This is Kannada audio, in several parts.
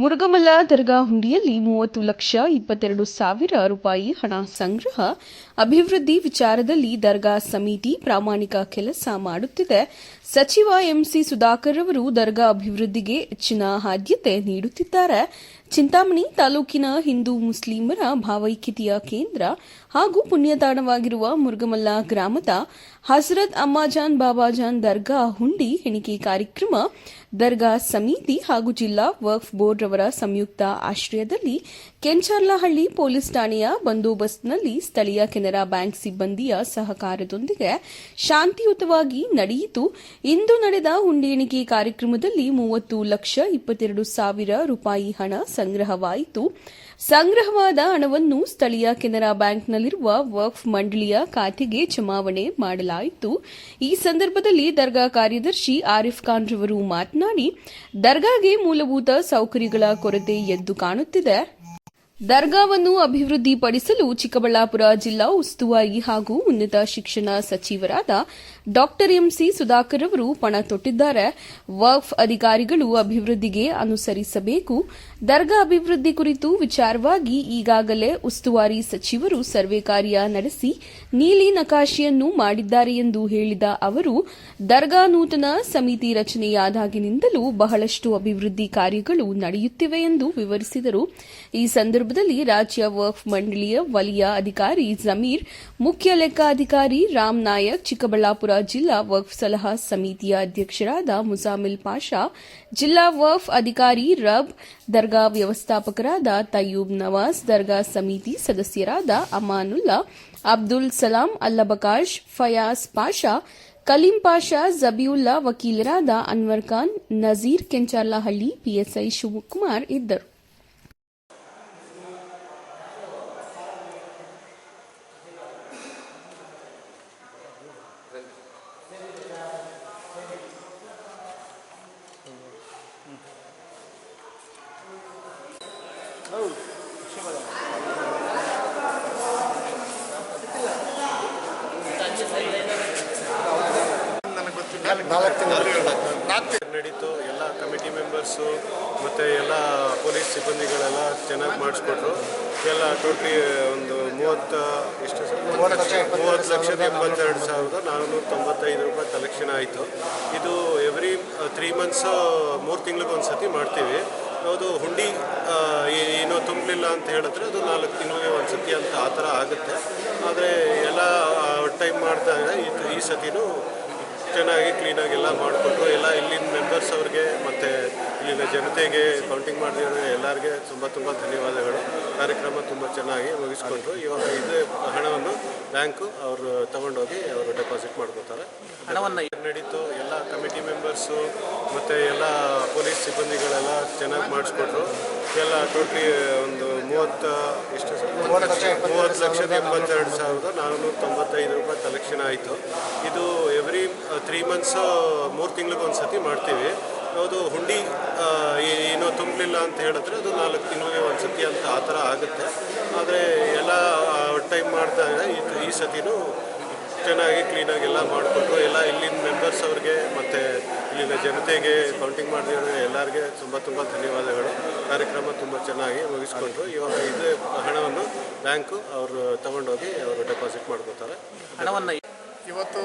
ಮುರುಗಮಲ್ಲ ದರ್ಗಾ ಹುಂಡಿಯಲ್ಲಿ ಮೂವತ್ತು ಲಕ್ಷ ಇಪ್ಪತ್ತೆರಡು ಸಾವಿರ ರೂಪಾಯಿ ಹಣ ಸಂಗ್ರಹ. ಅಭಿವೃದ್ಧಿ ವಿಚಾರದಲ್ಲಿ ದರ್ಗಾ ಸಮಿತಿ ಪ್ರಾಮಾಣಿಕ ಕೆಲಸ ಮಾಡುತ್ತಿದೆ. ಸಚಿವ ಎಂಸಿ ಸುಧಾಕರ್ ಅವರು ದರ್ಗಾ ಅಭಿವೃದ್ಧಿಗೆ ಹೆಚ್ಚಿನ ಆದ್ಯತೆ ನೀಡುತ್ತಿದ್ದಾರೆ. ಚಿಂತಾಮಣಿ ತಾಲೂಕಿನ ಹಿಂದೂ ಮುಸ್ಲಿಮರ ಭಾವೈಕ್ಯತೆಯ ಕೇಂದ್ರ ಹಾಗೂ ಪುಣ್ಯತಾಣವಾಗಿರುವ ಮುರುಗಮಲ್ಲ ಗ್ರಾಮದ ಹಜರತ್ ಅಮ್ಮಾಜಾನ್ ಬಾಬಾಜಾನ್ ದರ್ಗಾ ಹುಂಡಿ ಎಣಿಕೆ ಕಾರ್ಯಕ್ರಮ ದರ್ಗಾ ಸಮಿತಿ ಹಾಗೂ ಜಿಲ್ಲಾ ವಕ್ಫ್ ಬೋರ್ಡ್ ರವರ ಸಂಯುಕ್ತ ಆಶ್ರಯದಲ್ಲಿ ಕೆಂಚರ್ಲಹಳ್ಳಿ ಪೊಲೀಸ್ ಠಾಣೆಯ ಬಂದೋಬಸ್ತ್ನಲ್ಲಿ ಸ್ಥಳೀಯ ಕೆನರಾ ಬ್ಯಾಂಕ್ ಸಿಬ್ಬಂದಿಯ ಸಹಕಾರದೊಂದಿಗೆ ಶಾಂತಿಯುತವಾಗಿ ನಡೆಯಿತು. ಇಂದು ನಡೆದ ಹುಂಡಿ ಎಣಿಕೆ ಕಾರ್ಯಕ್ರಮದಲ್ಲಿ ಮೂವತ್ತು ಲಕ್ಷ ಇಪ್ಪತ್ತೆರಡು ಸಾವಿರ ರೂಪಾಯಿ ಹಣ ಸಂಗ್ರಹವಾಯಿತು. ಸಂಗ್ರಹವಾದ ಹಣವನ್ನು ಸ್ಥಳೀಯ ಕೆನರಾ ಬ್ಯಾಂಕ್ನಲ್ಲಿರುವ ವಕ್ಫ್ ಮಂಡಳಿಯ ಖಾತೆಗೆ ಜಮಾವಣೆ ಮಾಡಲಾಯಿತು. ಈ ಸಂದರ್ಭದಲ್ಲಿ ದರ್ಗಾ ಕಾರ್ಯದರ್ಶಿ ಆರಿಫ್ ಖಾನ್ ರವರು ಮಾತನಾಡಿ, ದರ್ಗಾಗೆ ಮೂಲಭೂತ ಸೌಕರ್ಯಗಳ ಕೊರತೆ ಎದ್ದು ಕಾಣುತ್ತಿದೆ. ದರ್ಗಾವನ್ನು ಅಭಿವೃದ್ಧಿಪಡಿಸಲು ಚಿಕ್ಕಬಳ್ಳಾಪುರ ಜಿಲ್ಲಾ ಉಸ್ತುವಾರಿ ಹಾಗೂ ಉನ್ನತ ಶಿಕ್ಷಣ ಸಚಿವರಾದ ಡಾಕ್ಟರ್ ಎಂಸಿ ಸುಧಾಕರ್ ಅವರು ಪಣ ತೊಟ್ಟಿದ್ದಾರೆ. ವಕ್ಫ್ ಅಧಿಕಾರಿಗಳು ಅಭಿವೃದ್ಧಿಗೆ ಅನುಸರಿಸಬೇಕು. ದರ್ಗಾ ಅಭಿವೃದ್ಧಿ ಕುರಿತು ವಿಚಾರವಾಗಿ ಈಗಾಗಲೇ ಉಸ್ತುವಾರಿ ಸಚಿವರು ಸರ್ವೆ ಕಾರ್ಯ ನಡೆಸಿ ನೀಲಿ ನಕಾಶೆಯನ್ನು ಮಾಡಿದ್ದಾರೆ ಎಂದು ಹೇಳಿದ ಅವರು, ದರ್ಗಾ ನೂತನ ಸಮಿತಿ ರಚನೆಯಾದಾಗಿನಿಂದಲೂ ಬಹಳಷ್ಟು ಅಭಿವೃದ್ಧಿ ಕಾರ್ಯಗಳು ನಡೆಯುತ್ತಿವೆ ಎಂದು ವಿವರಿಸಿದರು. ಈ ಸಂದರ್ಭದಲ್ಲಿ ರಾಜ್ಯ ವಕ್ಫ್ ಮಂಡಳಿಯ ವಲಯ ಅಧಿಕಾರಿ ಜಮೀರ್, ಮುಖ್ಯ ಲೆಕ್ಕಾಧಿಕಾರಿ ರಾಮ್ ನಾಯಕ್, ಚಿಕ್ಕಬಳ್ಳಾಪುರ ಜಿಲ್ಲಾ ವಕ್ಫ್ ಸಲಹಾ ಸಮಿತಿಯ ಅಧ್ಯಕ್ಷರಾದ ಮುಜಾಮಿಲ್ ಪಾಷಾ, ಜಿಲ್ಲಾ ವಕ್ಫ್ ಅಧಿಕಾರಿ ರಬ್, ದರ್ಗಾ ವ್ಯವಸ್ಥಾಪಕರಾದ ತಯೂಬ್ ನವಾಜ್, ದರ್ಗಾ ಸಮಿತಿ ಸದಸ್ಯರಾದ ಅಮಾನುಲ್ಲಾ, ಅಬ್ದುಲ್ ಸಲಾಂ ಅಲ್ಲಬಕಾಶ್, ಫಯಾಜ್ ಪಾಷಾ, ಕಲೀಂ ಪಾಷಾ, ಜಬಿಯುಲ್ಲಾ ವಕೀಲರಾದ ಅನ್ವರ್ ಖಾನ್, ನಜೀರ್ ಕೆಂಚಾರ್ಲಹಳ್ಳಿ, ಪಿಎಸ್ಐ ಶಿವಕುಮಾರ್ ಇದ್ದರು. ನಡೀತು. ಎಲ್ಲ ಕಮಿಟಿ ಮೆಂಬರ್ಸು ಮತ್ತು ಎಲ್ಲ ಪೊಲೀಸ್ ಸಿಬ್ಬಂದಿಗಳೆಲ್ಲ ಚೆನ್ನಾಗಿ ಮಾಡಿಸ್ಕೊಟ್ರು. ಎಲ್ಲ ಟೋಟ್ಲಿ ಒಂದು ಮೂವತ್ತು ಎಷ್ಟು? ಮೂವತ್ತು ಲಕ್ಷದ ಎಂಬತ್ತೆರಡು ಸಾವಿರದ ನಾನ್ನೂರ ತೊಂಬತ್ತೈದು ರೂಪಾಯಿ ಕಲೆಕ್ಷನ್ ಆಯಿತು. ಇದು ಎವ್ರಿ ತ್ರೀ ಮಂತ್ಸು ಮೂರು ತಿಂಗ್ಳಿಗೆ ಒಂದು ಸತಿ ಮಾಡ್ತೀವಿ. ಅದು ಹುಂಡಿ ಏನೋ ತುಂಬಲಿಲ್ಲ ಅಂತ ಹೇಳಿದ್ರೆ ಅದು ನಾಲ್ಕು ತಿಂಗಳಿಗೆ ಒಂದು ಸತಿ ಅಂತ ಆ ಥರ ಆಗುತ್ತೆ. ಆದರೆ ಎಲ್ಲ ಟೈಮ್ ಮಾಡಿದಾಗ ಈ ಈ ಸತಿನೂ ಚೆನ್ನಾಗಿ ಕ್ಲೀನಾಗಿ ಎಲ್ಲ ಮಾಡಿಕೊಟ್ರು ಎಲ್ಲ ಇಲ್ಲಿನ ಮೆಂಬರ್ಸ್ ಅವ್ರಿಗೆ ಮತ್ತು ಇಲ್ಲಿನ ಜನತೆಗೆ ಕೌಂಟಿಂಗ್ ಮಾಡಿದ್ರೆ ಎಲ್ಲರಿಗೆ ತುಂಬ ತುಂಬ ಧನ್ಯವಾದಗಳು. ಕಾರ್ಯಕ್ರಮ ತುಂಬ ಚೆನ್ನಾಗಿ ಮುಗಿಸ್ಕೊಂಡ್ರು. ಇವಾಗ ಇದೇ ಹಣವನ್ನು ಬ್ಯಾಂಕು ಅವರು ತಗೊಂಡೋಗಿ ಅವರು ಡೆಪಾಸಿಟ್ ಮಾಡ್ಕೋತಾರೆ. ಹಣವನ್ನು ನಡೀತು ಎಲ್ಲ ಕಮಿಟಿ ಮೆಂಬರ್ಸು ಮತ್ತು ಎಲ್ಲ ಪೊಲೀಸ್ ಸಿಬ್ಬಂದಿಗಳೆಲ್ಲ ಚೆನ್ನಾಗಿ ಮಾಡಿಸ್ಕೊಟ್ರು. ಎಲ್ಲ ಟೋಟ್ಲಿ ಒಂದು ಮೂವತ್ತ ಎಷ್ಟು ಸರ್? ಮೂವತ್ತು ಲಕ್ಷದ ಎಂಬತ್ತೆರಡು ಸಾವಿರದ ನಾನ್ನೂರ ತೊಂಬತ್ತೈದು ರೂಪಾಯಿ ಕಲೆಕ್ಷನ್ ಆಯಿತು. ಇದು ಎವ್ರಿ ತ್ರೀ ಮಂತ್ಸು ಮೂರು ತಿಂಗ್ಳಿಗೆ ಒಂದು ಸತಿ ಮಾಡ್ತೀವಿ. ಅದು ಹುಂಡಿ ಏನೋ ತುಂಬಲಿಲ್ಲ ಅಂತ ಹೇಳಿದ್ರೆ ಅದು ನಾಲ್ಕು ತಿಂಗಳಿಗೆ ಒಂದು ಸತಿ ಅಂತ ಆ ಥರ ಆಗುತ್ತೆ. ಆದರೆ ಎಲ್ಲ ಟೈಮ್ ಮಾಡ್ತಾ ಈ ಈ ಸತಿನೂ ಚೆನ್ನಾಗಿ ಕ್ಲೀನಾಗಿ ಎಲ್ಲ ಮಾಡಿಕೊಟ್ರು ಎಲ್ಲ ಇಲ್ಲಿನ ಮೆಂಬರ್ಸ್ ಅವ್ರಿಗೆ ಮತ್ತು ಇಲ್ಲಿನ ಜನತೆಗೆ ಕೌಂಟಿಂಗ್ ಮಾಡಿದವರು ಎಲ್ಲರಿಗೆ ತುಂಬ ತುಂಬ ಧನ್ಯವಾದಗಳು. ಕಾರ್ಯಕ್ರಮ ತುಂಬ ಚೆನ್ನಾಗಿ ಮುಗಿಸ್ಕೊಂಡ್ರು. ಇವಾಗ ಇದೇ ಹಣವನ್ನು ಬ್ಯಾಂಕು ಅವರು ತಗೊಂಡೋಗಿ ಅವರು ಡೆಪಾಸಿಟ್ ಮಾಡ್ಕೋತಾರೆ. ಹಣವನ್ನು ಇವತ್ತು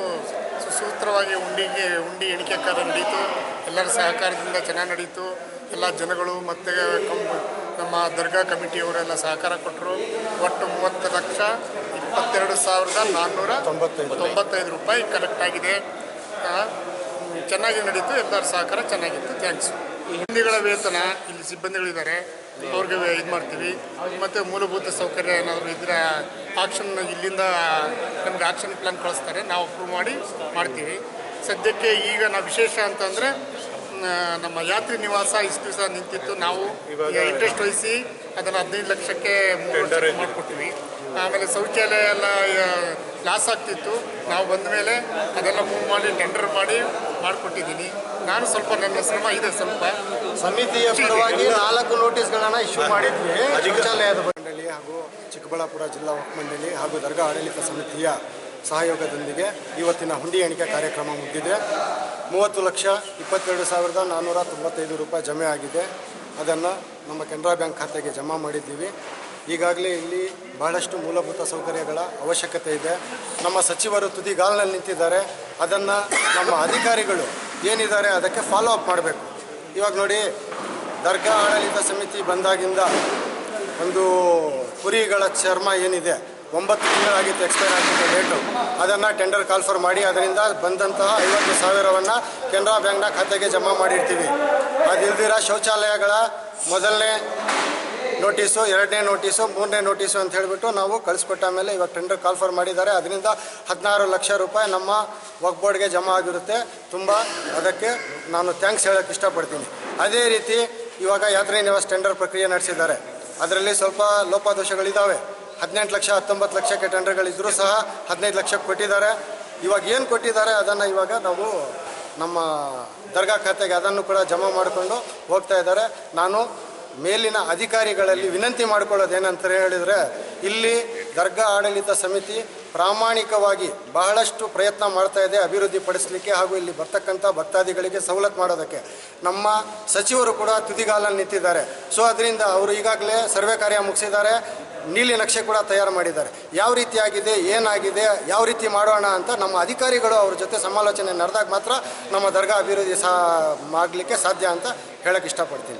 ಸುಸೂತ್ರವಾಗಿ ಉಂಡಿಗೆ ಉಂಡಿ ಎಣಿಕೆ ಕಾರ್ಯ ನಡೀತು. ಎಲ್ಲರ ಸಹಕಾರದಿಂದ ಚೆನ್ನಾಗಿ ನಡೀತು. ಎಲ್ಲ ಜನಗಳು ಮತ್ತು ನಮ್ಮ ದರ್ಗಾ ಕಮಿಟಿಯವರೆಲ್ಲ ಸಹಕಾರ ಕೊಟ್ಟರು ಒಟ್ಟು ಮೂವತ್ತು ಲಕ್ಷ ಇಪ್ಪತ್ತೆರಡು ಸಾವಿರದ ನಾನ್ನೂರ ತೊಂಬತ್ತೈದು. ತೊಂಬತ್ತೈದು ರೂಪಾಯಿ ಕಲೆಕ್ಟ್ ಆಗಿದೆ. ಚೆನ್ನಾಗಿ ನಡೀತು. ಎಲ್ಲರ ಸಹಕಾರ ಚೆನ್ನಾಗಿತ್ತು. ಥ್ಯಾಂಕ್ಸ್ ಹಿಂದಿಗಳ ವೇತನ ಇಲ್ಲಿ ಸಿಬ್ಬಂದಿಗಳಿದ್ದಾರೆ. ಅವ್ರಿಗೆ ಇದು ಮಾಡ್ತೀವಿ. ಮತ್ತು ಮೂಲಭೂತ ಸೌಕರ್ಯ ಏನಾದರೂ ಇದ್ದರೆ ಆಕ್ಷನ್ ಇಲ್ಲಿಂದ ನಮ್ಗೆ ಆಕ್ಷನ್ ಪ್ಲಾನ್ ಕಳಿಸ್ತಾರೆ. ನಾವು ಅಪ್ರೂವ್ ಮಾಡಿ ಮಾಡ್ತೀವಿ. ಸದ್ಯಕ್ಕೆ ಈಗ ನಾವು ವಿಶೇಷ ಅಂತಂದರೆ ನಮ್ಮ ಯಾತ್ರಿ ನಿವಾಸ ಇಷ್ಟು ದಿವಸ ನಿಂತಿತ್ತು. ನಾವು ಇಂಟ್ರೆಸ್ಟ್ ವಹಿಸಿ ಅದನ್ನು ಹದಿನೈದು ಲಕ್ಷಕ್ಕೆ ಮಾಡಿಕೊಟ್ಟಿವಿ ಆಮೇಲೆ ಶೌಚಾಲಯ ಎಲ್ಲ ಲಾಸ್ ಆಗ್ತಿತ್ತು. ನಾವು ಬಂದ ಮೇಲೆ ಅದೆಲ್ಲ ಮೂವ್ ಮಾಡಿ ಟೆಂಡರ್ ಮಾಡಿ ಮಾಡಿಕೊಟ್ಟಿದ್ದೀನಿ. ನಾನು ಸ್ವಲ್ಪ ನನ್ನ ಶ್ರಮ ಇದೆ ಸ್ವಲ್ಪ. ಸಮಿತಿಯ ಪರವಾಗಿ ನಾಲ್ಕು ನೋಟಿಸ್ಗಳನ್ನು ಇಶ್ಯೂ ಮಾಡಿದ್ವಿ. ಶೌಚಾಲಯದ ಮಂಡಳಿ ಹಾಗೂ ಚಿಕ್ಕಬಳ್ಳಾಪುರ ಜಿಲ್ಲಾ ಮಂಡಳಿ ಹಾಗೂ ದರ್ಗಾ ಆಡಳಿತ ಸಮಿತಿಯ ಸಹಯೋಗದೊಂದಿಗೆ ಇವತ್ತಿನ ಹುಂಡಿ ಎಣಿಕೆ ಕಾರ್ಯಕ್ರಮ ಮುಗಿದಿದೆ. ಮೂವತ್ತು ಲಕ್ಷ ಇಪ್ಪತ್ತೆರಡು ಸಾವಿರದ ನಾನ್ನೂರ ತೊಂಬತ್ತೈದು ರೂಪಾಯಿ ಜಮೆ ಆಗಿದೆ. ಅದನ್ನು ನಮ್ಮ ಕೆನರಾ ಬ್ಯಾಂಕ್ ಖಾತೆಗೆ ಜಮಾ ಮಾಡಿದ್ದೀವಿ. ಈಗಾಗಲೇ ಇಲ್ಲಿ ಬಹಳಷ್ಟು ಮೂಲಭೂತ ಸೌಕರ್ಯಗಳ ಅವಶ್ಯಕತೆ ಇದೆ. ನಮ್ಮ ಸಚಿವರು ತುದಿಗಾಲಿನಲ್ಲಿ ನಿಂತಿದ್ದಾರೆ. ಅದನ್ನು ನಮ್ಮ ಅಧಿಕಾರಿಗಳು ಏನಿದ್ದಾರೆ ಅದಕ್ಕೆ ಫಾಲೋ ಅಪ್ ಮಾಡಬೇಕು. ಇವಾಗ ನೋಡಿ, ದರ್ಗಾ ಆಡಳಿತ ಸಮಿತಿ ಬಂದಾಗಿಂದ ಒಂದು ಕುರಿಗಳ ಚರ್ಮ ಏನಿದೆ, ಒಂಬತ್ತು ತಿಂಗಳಾಗಿತ್ತು ಎಕ್ಸ್ಪೈರ್ ಆಗಿತ್ತು ಡೇಟು ಅದನ್ನು ಟೆಂಡರ್ ಕಾಲ್ಫರ್ ಮಾಡಿ, ಅದರಿಂದ ಬಂದಂತಹ ಐವತ್ತು ಸಾವಿರವನ್ನು ಕೆನರಾ ಬ್ಯಾಂಕ್ನ ಖಾತೆಗೆ ಜಮಾ ಮಾಡಿರ್ತೀವಿ. ಅದಿಲ್ದಿರ ಶೌಚಾಲಯಗಳ ಮೊದಲನೇ ನೋಟಿಸು ಎರಡನೇ ನೋಟಿಸು ಮೂರನೇ ನೋಟಿಸು ಅಂತ ಹೇಳಿಬಿಟ್ಟು ನಾವು ಕಳಿಸ್ಕೊಟ್ಟ ಮೇಲೆ ಇವಾಗ ಟೆಂಡರ್ ಕಾಲ್ಫರ್ ಮಾಡಿದ್ದಾರೆ. ಅದರಿಂದ ಹದಿನಾರು ಲಕ್ಷ ರೂಪಾಯಿ ನಮ್ಮ ವಕ್ ಬೋರ್ಡ್ಗೆ ಜಮಾ ಆಗಿರುತ್ತೆ. ತುಂಬ ಅದಕ್ಕೆ ನಾನು ಥ್ಯಾಂಕ್ಸ್ ಹೇಳೋಕ್ಕೆ ಇಷ್ಟಪಡ್ತೀನಿ. ಅದೇ ರೀತಿ ಇವಾಗ ಯಾತ್ರೆ ನಿವಾಸ ಟೆಂಡರ್ ಪ್ರಕ್ರಿಯೆ ನಡೆಸಿದ್ದಾರೆ. ಅದರಲ್ಲಿ ಸ್ವಲ್ಪ ಲೋಪದೋಷಗಳಿದ್ದಾವೆ ಹದಿನೆಂಟು ಲಕ್ಷ, ಹತ್ತೊಂಬತ್ತು ಲಕ್ಷಕ್ಕೆ ಟೆಂಡರ್ಗಳಿದ್ದರೂ ಸಹ ಹದಿನೈದು ಲಕ್ಷಕ್ಕೆ ಕೊಟ್ಟಿದ್ದಾರೆ. ಇವಾಗ ಏನು ಕೊಟ್ಟಿದ್ದಾರೆ ಅದನ್ನು ಇವಾಗ ನಾವು ನಮ್ಮ ದರ್ಗಾ ಖಾತೆಗೆ ಅದನ್ನು ಕೂಡ ಜಮಾ ಮಾಡಿಕೊಂಡು ಹೋಗ್ತಾ ಇದ್ದಾರೆ. ನಾನು ಮೇಲಿನ ಅಧಿಕಾರಿಗಳಲ್ಲಿ ವಿನಂತಿ ಮಾಡಿಕೊಳ್ಳೋದೇನಂತ ಹೇಳಿದರೆ, ಇಲ್ಲಿ ದರ್ಗಾ ಆಡಳಿತ ಸಮಿತಿ ಪ್ರಾಮಾಣಿಕವಾಗಿ ಬಹಳಷ್ಟು ಪ್ರಯತ್ನ ಮಾಡ್ತಾ ಇದೆ, ಅಭಿವೃದ್ಧಿ ಪಡಿಸಲಿಕ್ಕೆ ಹಾಗೂ ಇಲ್ಲಿ ಬರ್ತಕ್ಕಂಥ ಭಕ್ತಾದಿಗಳಿಗೆ ಸವಲತ್ತು ಮಾಡೋದಕ್ಕೆ. ನಮ್ಮ ಸಚಿವರು ಕೂಡ ತುದಿಗಾಲಲ್ಲಿ ನಿಂತಿದ್ದಾರೆ. ಸೊ ಅದರಿಂದ ಅವರು ಈಗಾಗಲೇ ಸರ್ವೆ ಕಾರ್ಯ ಮುಗಿಸಿದ್ದಾರೆ. ನೀಲಿ ನಕ್ಷೆ ಕೂಡ ತಯಾರು ಮಾಡಿದ್ದಾರೆ. ಯಾವ ರೀತಿಯಾಗಿದೆ, ಏನಾಗಿದೆ, ಯಾವ ರೀತಿ ಮಾಡೋಣ ಅಂತ ನಮ್ಮ ಅಧಿಕಾರಿಗಳು ಅವ್ರ ಜೊತೆ ಸಮಾಲೋಚನೆ ನಡೆದಾಗ ಮಾತ್ರ ನಮ್ಮ ದರ್ಗಾ ಅಭಿವೃದ್ಧಿ ಸಾ ಮಾಡಲಿಕ್ಕೆ ಸಾಧ್ಯ ಅಂತ ಹೇಳಕ್ಕೆ ಇಷ್ಟಪಡ್ತೀನಿ.